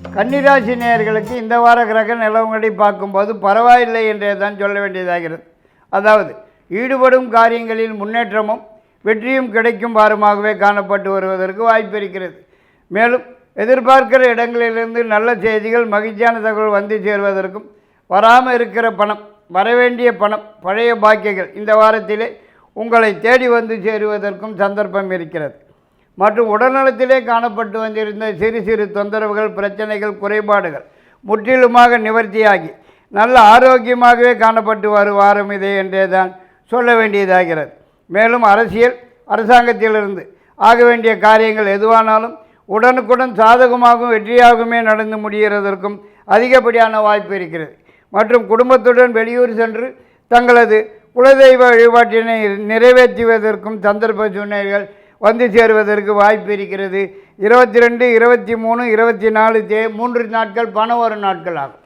கன்னிராசி நேயர்களுக்கு இந்த வார கிரக நிலவுங்கடி பார்க்கும்போது பரவாயில்லை என்றே தான் சொல்ல வேண்டியதாகிறது. அதாவது ஈடுபடும் காரியங்களில் முன்னேற்றமும் வெற்றியும் கிடைக்கும் வாரமாகவே காணப்பட்டு வருவதற்கு வாய்ப்பு இருக்கிறது. மேலும் எதிர்பார்க்கிற இடங்களிலிருந்து நல்ல செய்திகள் மகிழ்ச்சியான தகவல் வந்து சேர்வதற்கும் வராமல் இருக்கிற பணம் வரவேண்டிய பணம் பழைய பாக்கியங்கள் இந்த வாரத்திலே உங்களை தேடி வந்து சேருவதற்கும் சந்தர்ப்பம் இருக்கிறது. மற்றும் உடல்நலத்திலே காணப்பட்டு வந்திருந்த சிறு சிறு தொந்தரவுகள் பிரச்சனைகள் குறைபாடுகள் முற்றிலுமாக நிவர்த்தியாகி நல்ல ஆரோக்கியமாகவே காணப்பட்டு வருவாரம் இதே என்றே தான் சொல்ல வேண்டியதாகிறது. மேலும் அரசியல் அரசாங்கத்திலிருந்து ஆக வேண்டிய காரியங்கள் எதுவானாலும் உடனுக்குடன் சாதகமாகவும் வெற்றியாகவுமே நடந்து முடிகிறதற்கும் அதிகப்படியான வாய்ப்பு இருக்கிறது. மற்றும் குடும்பத்துடன் வெளியூர் சென்று தங்களது குலதெய்வ வழிபாட்டினை நிறைவேற்றுவதற்கும் சந்தர்ப்ப சூழ்நிலைகள் வந்து சேருவதற்கு வாய்ப்பு இருக்கிறது. இருபத்தி ரெண்டு இருபத்தி மூணு இருபத்தி நாலு தே மூன்று நாட்கள் பணம் வரும் நாட்கள் ஆகும்.